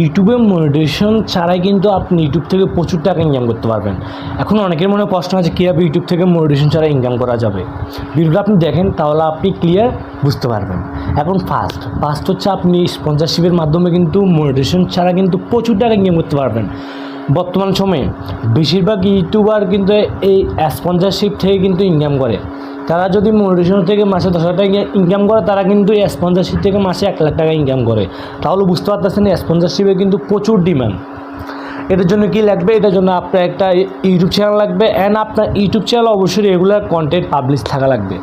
ইউটিউবে মনিটেশন ছাড়াই কিন্তু আপনি ইউটিউব থেকে প্রচুর টাকা ইনকাম করতে পারবেন। এখন অনেকের মনে প্রশ্ন আছে কীভাবে ইউটিউব থেকে মনিটেশন ছাড়া ইনকাম করা যাবে? ভিডিওটা আপনি দেখেন, তাহলে আপনি ক্লিয়ার বুঝতে পারবেন। এখন ফার্স্ট ফার্স্ট হচ্ছে আপনি স্পন্সরশিপের মাধ্যমে কিন্তু মনিটেশন ছাড়া কিন্তু প্রচুর টাকা ইনকাম করতে পারবেন। বর্তমান সময়ে, বেশিরভাগ ইউটিউবার কিন্তু এই স্পন্সরশিপ থেকে কিন্তু ইনকাম করে। তারা যদি মোটিভেশন থেকে মাসে দশ হাজার টাকা ইনকাম করে, তারা কিন্তু স্পন্সরশিপ থেকে মাসে এক লাখ টাকা ইনকাম করে। তাহলে বুঝতে পারতেছেন স্পন্সরশিপে কিন্তু প্রচুর ডিমান্ড এটার জন্য কি লাগবে? এটার জন্য আপনার একটা ইউটিউব চ্যানেল লাগবে অ্যান্ড আপনার ইউটিউব চ্যানেল অবশ্যই রেগুলার কন্টেন্ট পাবলিশ থাকা লাগবে।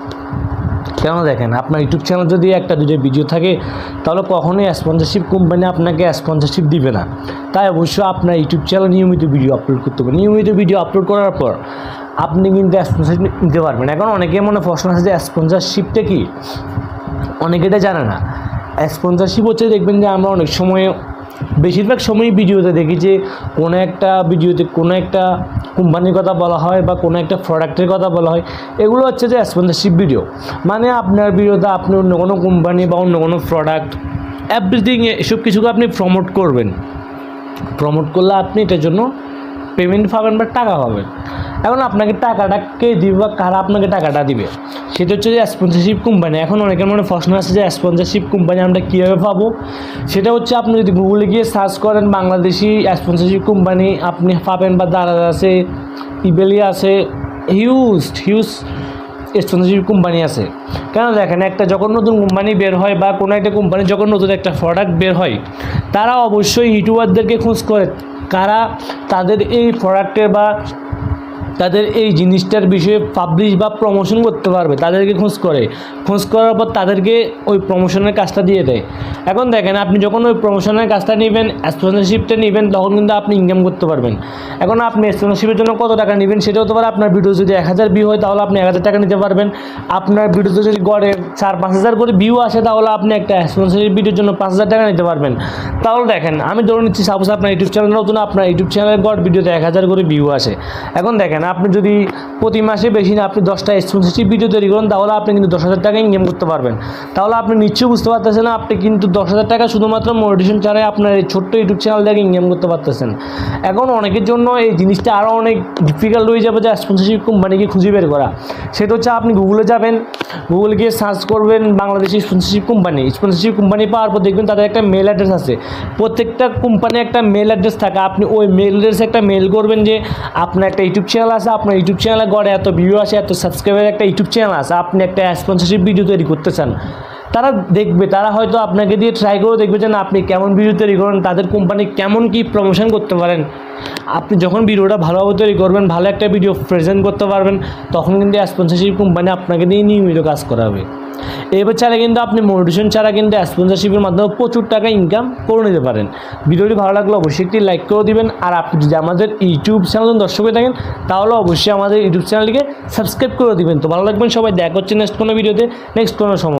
কেন দেখেন? আপনার ইউটিউব চ্যানেল যদি একটা দুটো ভিডিও থাকে, তাহলে কখনোই স্পন্সরশিপ কোম্পানি আপনাকে স্পন্সরশিপ দিবে না। তাই অবশ্যই আপনার ইউটিউব চ্যানেল নিয়মিত ভিডিও আপলোড করতে হবে। নিয়মিত ভিডিও আপলোড করার পর আপনি কিন্তু স্পন্সরশিপ নিতে পারবেন। এখন অনেকে মনে প্রশ্ন আছে যে স্পন্সরশিপটা কি? অনেকে এটা জানে না। স্পন্সরশিপ হচ্ছে দেখবেন যে আমরা অনেক সময়, বেশিরভাগ সময়ই ভিডিওতে দেখি যে কোনো একটা ভিডিওতে কোনো একটা কোম্পানির কথা বলা হয় বা কোনো একটা প্রোডাক্টের কথা বলা হয়, এগুলো হচ্ছে যে স্পন্সরশিপ ভিডিও মানে আপনার ভিডিওতে আপনি অন্য কোনো কোম্পানি বা অন্য কোনো প্রোডাক্ট এভরিথিং এসব কিছুকে আপনি প্রমোট করবেন। প্রমোট করলে আপনি এটার জন্য পেমেন্ট পাবেন বা টাকা পাবেন। এখন আপনাকে টাকাটা কে দিবে বা কারা আপনাকে টাকাটা দিবে? সেটা হচ্ছে যে স্পন্সরশিপ কোম্পানি এখন অনেকের মনে প্রশ্ন আছে যে স্পন্সরশিপ কোম্পানি আমরা কীভাবে পাবো? সেটা হচ্ছে আপনি যদি গুগলে গিয়ে সার্চ করেন, বাংলাদেশি স্পন্সরশিপ কোম্পানি আপনি পাবেন বা দারাজ আছে ইবেলি আছে হিউজ হিউজ স্পন্সরশিপ কোম্পানি আছে। কেন দেখেন, একটা যখন নতুন কোম্পানি বের হয় বা কোনো একটা কোম্পানি যখন নতুন একটা প্রোডাক্ট বের হয়, তারা অবশ্যই ইউটিউবারদেরকে খোঁজ করে। কারা তাদের এই প্রোডাক্টের বা তাদের এই জিনিসটার বিষয়ে পাবলিশ বা প্রমোশন করতে পারবে, তাদেরকে খোঁজ করে। খোঁজ করার পর তাদেরকে ওই প্রমোশনের কাজটা দিয়ে দেয়। এখন দেখেন, আপনি যখন ওই প্রমোশনের কাজটা নেবেন স্পন্সরশিপটা নেবেন, তখন কিন্তু আপনি ইনকাম করতে পারবেন। এখন আপনি স্পন্সরশিপের জন্য কত টাকা নেবেন সেটা হতে পারে আপনার ভিডিও যদি এক হাজার ভিউ হয়, তাহলে আপনি এক হাজার টাকা নিতে পারবেন। আপনার ভিডিওতে যদি গড়ে চার, পাঁচ হাজার করে ভিউ আসে, তাহলে আপনি একটা স্পন্সরশিপ ভিডিওর জন্য পাঁচ হাজার টাকা নিতে পারবেন। তাহলে দেখেন, আমি ধরে নিচ্ছি সাপোজ আপনার ইউটিউব চ্যানেল নতুন, আপনার ইউটিউব চ্যানেলের গড় ভিডিওতে এক হাজার করে ভিউ আসে। এখন দেখেন আপনি যদি প্রতি মাসে বেশি না, আপনি দশটা স্পন্সরশিপ ভিডিও তৈরি করেন, তাহলে আপনি কিন্তু দশ হাজার টাকা ইনকাম করতে পারবেন। তাহলে আপনি নিশ্চয়ই বুঝতে পারতেছেন, আপনি কিন্তু দশ হাজার টাকা শুধুমাত্র মোটিভেশন ছাড়াই আপনার এই ছোট্ট ইউটিউব চ্যানেল থেকে ইনকাম করতে পারতেছেন। এখন অনেকের জন্য এই জিনিসটা আরও অনেক ডিফিকাল্ট হয়ে যাবে যে স্পন্সরশিপ কোম্পানিকে খুঁজে বের করা। সেটা হচ্ছে আপনি গুগলে যাবেন গুগলে গিয়ে সার্চ করবেন Bangladeshi sponsorship company sponsorship company পাওয়ার পর দেখবেন তাদের একটা মেল অ্যাড্রেস আছে। প্রত্যেকটা কোম্পানির একটা মেল অ্যাড্রেস থাকে। আপনি ওই মেল অ্যাড্রেসে একটা মেল করবেন যে, আপনার একটা ইউটিউব চ্যানেল আছে, আপনার ইউটিউব চ্যানেলে গড়ে এত ভিউ আছে এত সাবস্ক্রাইবার একটা ইউটিউব চ্যানেল আছে, আপনি একটা স্পন্সরশিপ ভিডিও তৈরি করতে চান তারা দেখবে, তারা হয়তো আপনাকে দিয়ে ট্রাই করে দেখবে যে, না, আপনি কেমন ভিডিও তৈরি করেন, তাদের কোম্পানি কেমন কি প্রমোশন করতে পারেন। আপনি যখন ভিডিওটা ভালোভাবে তৈরি করবেন, ভালো একটা ভিডিও প্রেজেন্ট করতে পারবেন, তখন কিন্তু স্পন্সরশিপ কোম্পানি আপনাকে দিয়ে নিয়মিত কাজ করাবে। এবার ছাড়া কিন্তু আপনি মোটিভেশন ছাড়া কিন্তু স্পন্সরশিপের মাধ্যমে প্রচুর টাকা ইনকাম করে নিতে পারেন। ভিডিওটি ভালো লাগলে অবশ্যই একটি লাইক করে দিবেন। আর আপনি যদি আমাদের ইউটিউব চ্যানেল দর্শক হয়ে থাকেন, তাহলে অবশ্যই আমাদের ইউটিউব চ্যানেলটিকে সাবস্ক্রাইব করে দিবেন। তো ভালো লাগবেন সবাই। দেখা হচ্ছে নেক্সট কোনো ভিডিওতে নেক্সট কোনো সময়।